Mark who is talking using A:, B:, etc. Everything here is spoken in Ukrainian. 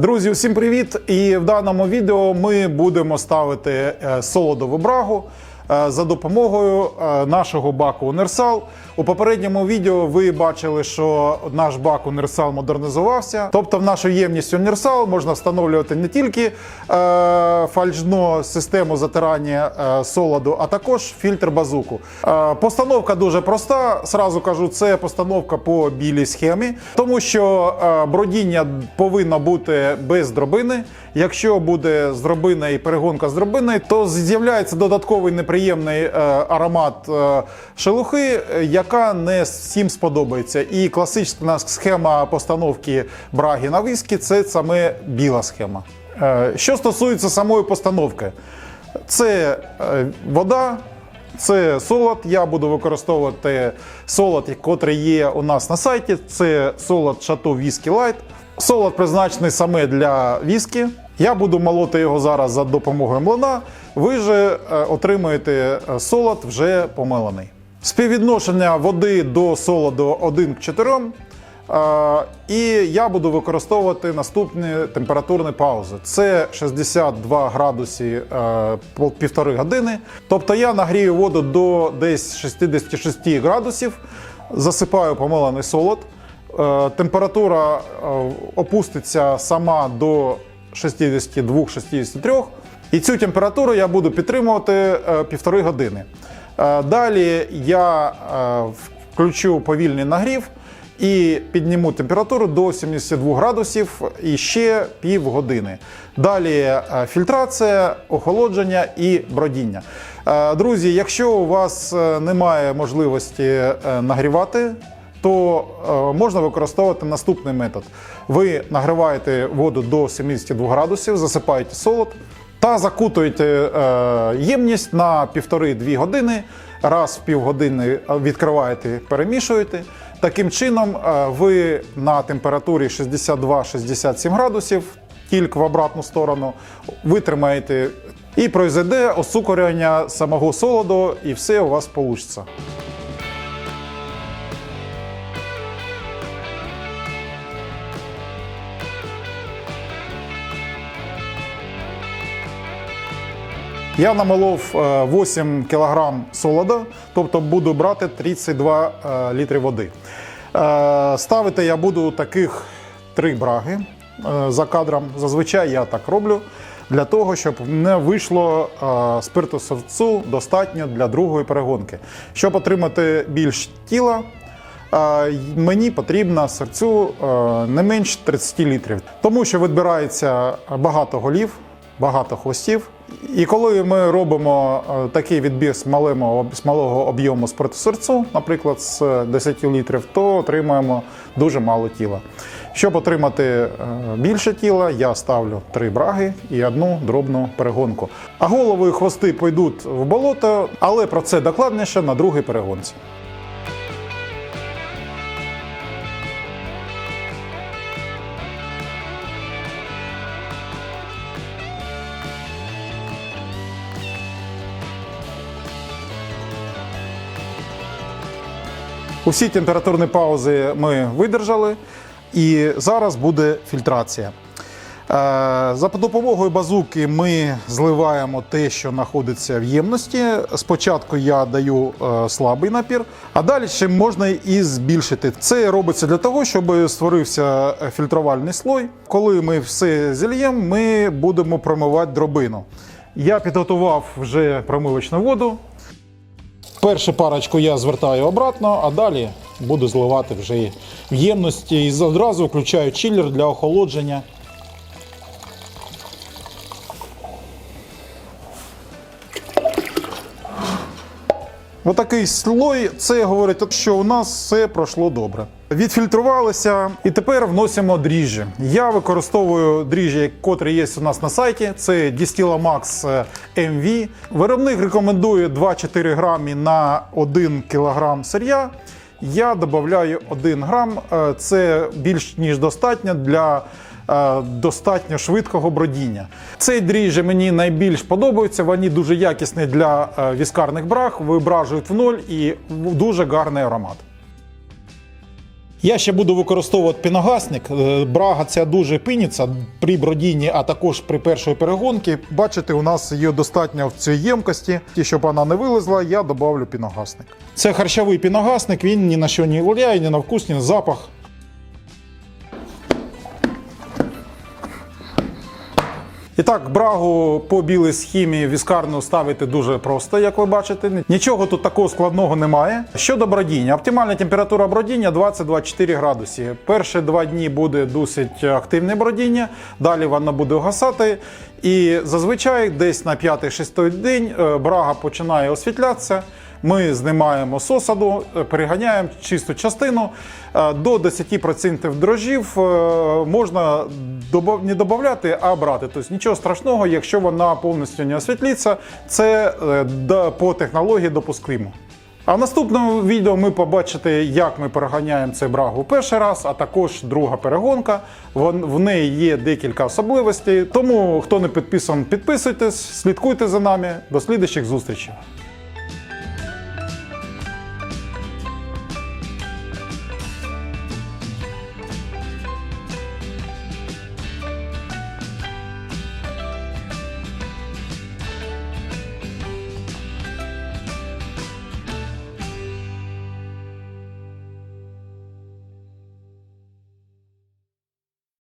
A: Друзі, усім привіт! І в даному відео ми будемо ставити е, солодову брагу за допомогою е, нашого баку Універсал. У попередньому відео ви бачили, що наш бак Універсал модернізувався. Тобто, в нашу ємність Універсал можна встановлювати не тільки е, фальшну систему затирання е, солоду, а також фільтр базуку. Е, постановка дуже проста. Сразу кажу, це постановка по білій схемі, тому що е, бродіння повинно бути без дробини. Якщо буде з дробини і перегонка з дробини, то з'являється додатковий неприємний е, аромат е, шелухи, яка не всім сподобається. І класична схема постановки браги на віскі це саме біла схема. Е, Що стосується самої постановки, це е, вода, це солод. Я буду використовувати солод, який є у нас на сайті. Це солод Шато Віскі Лайт. Солод призначений саме для віскі. Я буду молоти його зараз за допомогою млина. Ви же е, отримуєте е, солод вже помилений. Співвідношення води до солоду 1 к 4. Е, І я буду використовувати наступні температурні паузи. Це 62 градусі півтори години. Тобто я нагрію воду до десь 66 градусів, засипаю помилений солод. Е, Температура е, опуститься сама до 62-63. І цю температуру я буду підтримувати е, півтори години. Далі я включу повільний нагрів і підніму температуру до 72 градусів і ще півгодини. Далі е, фільтрація, охолодження і бродіння. Друзі, якщо у вас немає можливості нагрівати, то е, можна використовувати наступний метод. Ви нагріваєте воду до 72 градусів, засипаєте солод та закутуєте е, ємність на 1,5-2 години. Раз в півгодини відкриваєте, перемішуєте. Таким чином, е, ви на температурі 62-67 градусів, тільки в обратну сторону, витримаєте і пройде осукорення самого солоду, і все у вас вийде. Я намолов е, 8 кг солода, тобто буду брати 32 е, літри води. Е, Ставити я буду таких три браги е, за кадром. Зазвичай я так роблю для того, щоб не вийшло е, спирту совцу достатньо для другої перегонки. Щоб отримати більш тіла, е, мені потрібно серцю е, не менш 30 літрів, тому що відбирається багато голів багато хвостів. І коли ми робимо е, такий відбір з малого, з малого об'єму спиртосерцю, наприклад, з 10 літрів, то отримуємо дуже мало тіла. Щоб отримати е, більше тіла, я ставлю три браги і одну дробну перегонку. А голови і хвости пойдуть в болото, але про це докладніше на другій перегонці. Усі температурні паузи ми видержали, і зараз буде фільтрація. Е, За допомогою базуки ми зливаємо те, що знаходиться в ємності. Спочатку я даю е, слабий напір, а далі ще можна і збільшити. Це робиться для того, щоб створився фільтрувальний слой. Коли ми все зільємо, ми будемо промивати дробину. Я підготував вже промивочну воду. Першу парочку я звертаю обратно, а далі буду зливати вже в ємності і одразу включаю чилер для охолодження. Отакий слой, це говорить, що у нас все пройшло добре. Відфільтрувалися і тепер вносимо дріжджі. Я використовую дріжджі, котрі є у нас на сайті. Це Distilla Max MV. Виробник рекомендує 2-4 грамі на 1 кілограм сир'я. Я додаю 1 грам. Е, Це більш ніж достатньо для е, достатньо швидкого бродіння. Цей дріжджі мені найбільш подобаються. Вони дуже якісні для е, віскарних браг, вибражують в ноль і дуже гарний аромат. Я ще буду використовувати піногасник. Е, Брага ця дуже пиніться при бродінні, а також при першій перегонці. Бачите, у нас є достатньо в цій ємкості. Ті, щоб вона не вилезла, я додавлю піногасник. Це харчовий піногасник, він ні на що не влияє, ні на вкус, ні на запах. І так, брагу по білій схемі віскарну ставити дуже просто, як ви бачите. Нічого тут такого складного немає. Щодо бродіння, оптимальна температура бродіння 20-24 градусі. Перші два дні буде досить активне бродіння, далі воно буде угасати. І зазвичай десь на 5-6 день е, брага починає освітлятися. Ми знімаємо з осаду, е, переганяємо чисту частину. Е, До 10% дрожжів е, можна не додати, а брати. Тобто нічого страшного, якщо вона повністю не освітлиться, це по технології допустимо. А в наступному відео ми побачите, як ми переганяємо цей брагу перший раз, а також друга перегонка. В неї є декілька особливостей. Тому, хто не підписаний, підписуйтесь, слідкуйте за нами. До слідчих зустрічей.